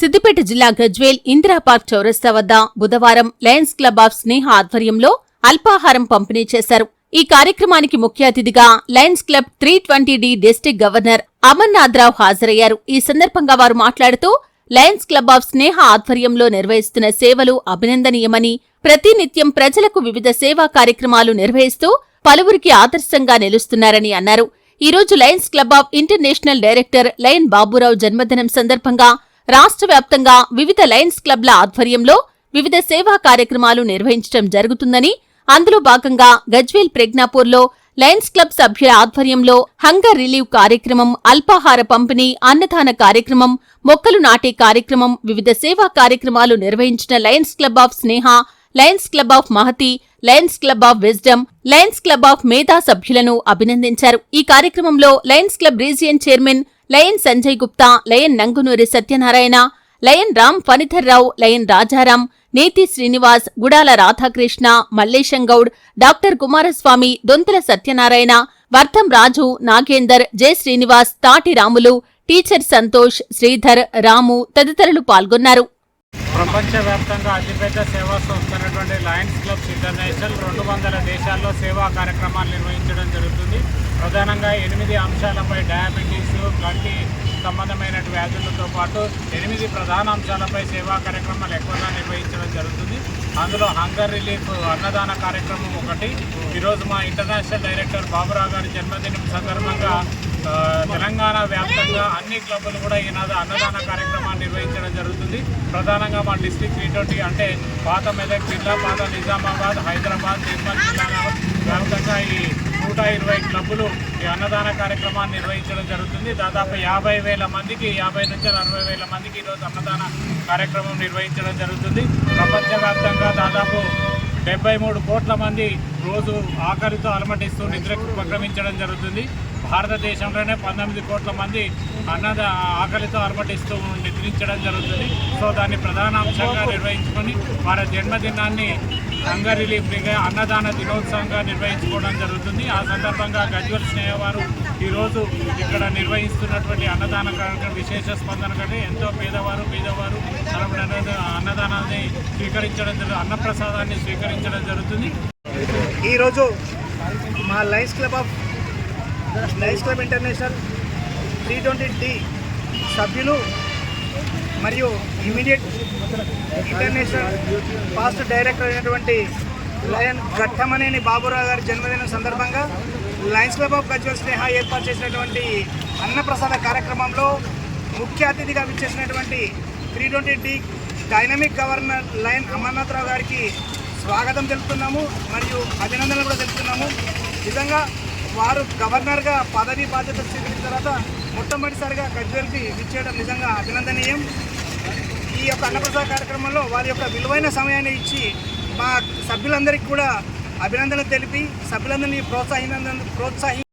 సిద్దిపేట జిల్లా గజ్వేల్ ఇందిరా పార్క్ చౌరస్తా వద్ద బుధవారం లయన్స్ క్లబ్ ఆఫ్ స్నేహ ఆధ్వర్యంలో అల్పాహారం పంపిణీ చేశారు. ఈ కార్యక్రమానికి ముఖ్య అతిథిగా Lions Club three twenty D district governor Amarnath Rao హాజరయ్యారు. ఈ సందర్భంగా వారు మాట్లాడుతూ లయన్స్ క్లబ్ ఆఫ్ స్నేహ ఆధ్వర్యంలో నిర్వహిస్తున్న సేవలు అభినందనీయమని ప్రతినిత్యం ప్రజలకు వివిధ సేవా కార్యక్రమాలు నిర్వహిస్తూ పలువురికి ఆదర్శంగా నిలుస్తున్నారని అన్నారు. ఈ రోజు Lions Club of International director lion Baburao జన్మదినం సందర్భంగా రాష్ట్ర వ్యాప్తంగా వివిధ లయన్స్ క్లబ్ల ఆధ్వర్యంలో వివిధ సేవా కార్యక్రమాలు నిర్వహించడం జరుగుతుందని అందులో భాగంగా గజ్వేల్ ప్రజ్ఞాపూర్లో లయన్స్ క్లబ్ సభ్యుల ఆధ్వర్యంలో హంగర్ రిలీవ్ కార్యక్రమం అల్పాహార పంపిణీ అన్నదాన కార్యక్రమం మొక్కలు నాటే కార్యక్రమం వివిధ సేవా కార్యక్రమాలు నిర్వహించిన Lions Club of Sneha Lions Club of Mahathi Lions Club of wisdom Lions Club of Medha సభ్యులను అభినందించారు. ఈ కార్యక్రమంలో Lions Club region chairman lion Sanjay Gupta lion Nangunuri Satyanarayana lion Ram Phanidhar Rao lion Rajaram Neti Srinivas Gudala Radhakrishna Mallesham Goud doctor Kumaraswamy Donthula Satyanarayana Vardham Raju Nagender J Srinivas Thati Ramulu teacher Santosh Sridhar Ramu తదితరులు పాల్గొన్నారు. ప్రపంచవ్యాప్తంగా అతిపెద్ద సేవా సంస్థ Lions clubs international రెండు వందల దేశాల్లో సేవా కార్యక్రమాలు నిర్వహించడం జరుగుతుంది. ప్రధానంగా ఎనిమిది అంశాలపై డయాబెటీస్ కంటి సంబంధమైన వ్యాధులతో పాటు ఎనిమిది ప్రధాన అంశాలపై సేవా కార్యక్రమాలు ఎక్కువగా నిర్వహించడం జరుగుతుంది. అందులో హంగర్ రిలీఫ్ అన్నదాన కార్యక్రమం ఒకటి. ఈరోజు మా ఇంటర్నేషనల్ డైరెక్టర్ బాబురావు గారి జన్మదినం సందర్భంగా తెలంగాణ వ్యాప్తంగా అన్ని క్లబ్బులు కూడా ఈనాడు అన్నదాన కార్యక్రమాన్ని నిర్వహించడం జరుగుతుంది. ప్రధానంగా మా డిస్టిక్ త్రీ అంటే పాత మెదక్ జిల్లా పాత నిజామాబాద్ హైదరాబాద్ నిర్మల్ జిల్లా వ్యాప్తంగా ఈ నూట ఇరవై క్లబ్బులు ఈ అన్నదాన కార్యక్రమాన్ని నిర్వహించడం జరుగుతుంది. దాదాపు యాభై వేల మందికి యాభై నుంచి అరవై వేల మందికి ఈరోజు అన్నదాన కార్యక్రమం నిర్వహించడం జరుగుతుంది. ప్రపంచవ్యాప్తంగా దాదాపు డెబ్బై మూడు కోట్ల మంది రోజు ఆకలితో అలమటిస్తూ నిద్రకు ఉపక్రమించడం జరుగుతుంది. భారతదేశంలోనే పంతొమ్మిది కోట్ల మంది అన్నద ఆకలితో అలమటిస్తూ నిద్రించడం జరుగుతుంది. సో దాన్ని ప్రధాన అంశంగా నిర్వహించుకొని వారి జన్మదినాన్ని అంగరిలి రిలీఫ్గా అన్నదాన దినోత్సవంగా నిర్వహించుకోవడం జరుగుతుంది. ఆ సందర్భంగా గజ్వల్ స్నేహ వారు ఈరోజు ఇక్కడ నిర్వహిస్తున్నటువంటి అన్నదాన కార్యక్రమం విశేష స్పందన కంటే ఎంతో పేదవారు పేదవారు అన్నదానాన్ని స్వీకరించడం జరుగుతుంది అన్నప్రసాదాన్ని స్వీకరించడం జరుగుతుంది. ఈరోజు మా Lions Club of Lions Club International three twenty D సభ్యులు మరియు ఇమీడియట్ ఇంటర్నేషనల్ పాస్ట్ డైరెక్టర్ అయినటువంటి లయన్ ఘట్టమనేని బాబురావు గారి జన్మదినం సందర్భంగా Lions Club of Gajwel Sneha ఏర్పాటు చేసినటువంటి అన్నప్రసాద కార్యక్రమంలో ముఖ్య అతిథిగా విచ్చేసినటువంటి three twenty D dynamic governor lion Amarnatharao గారికి స్వాగతం తెలుపుతున్నాము మరియు అభినందనలు కూడా తెలుపుతున్నాము. నిజంగా వారు గవర్నర్గా పదవి బాధ్యత స్వీకరించిన తర్వాత మొట్టమొదటిసారిగా గజ్వేల్కి విచ్చేయడం నిజంగా అభినందనీయం. ఈ యొక్క అన్నప్రసాద కార్యక్రమంలో వారి యొక్క విలువైన సమయాన్ని ఇచ్చి మా సభ్యులందరికీ కూడా అభినందనలు తెలిపి సభ్యులందరినీ ప్రోత్సాహించ ప్రోత్సాహి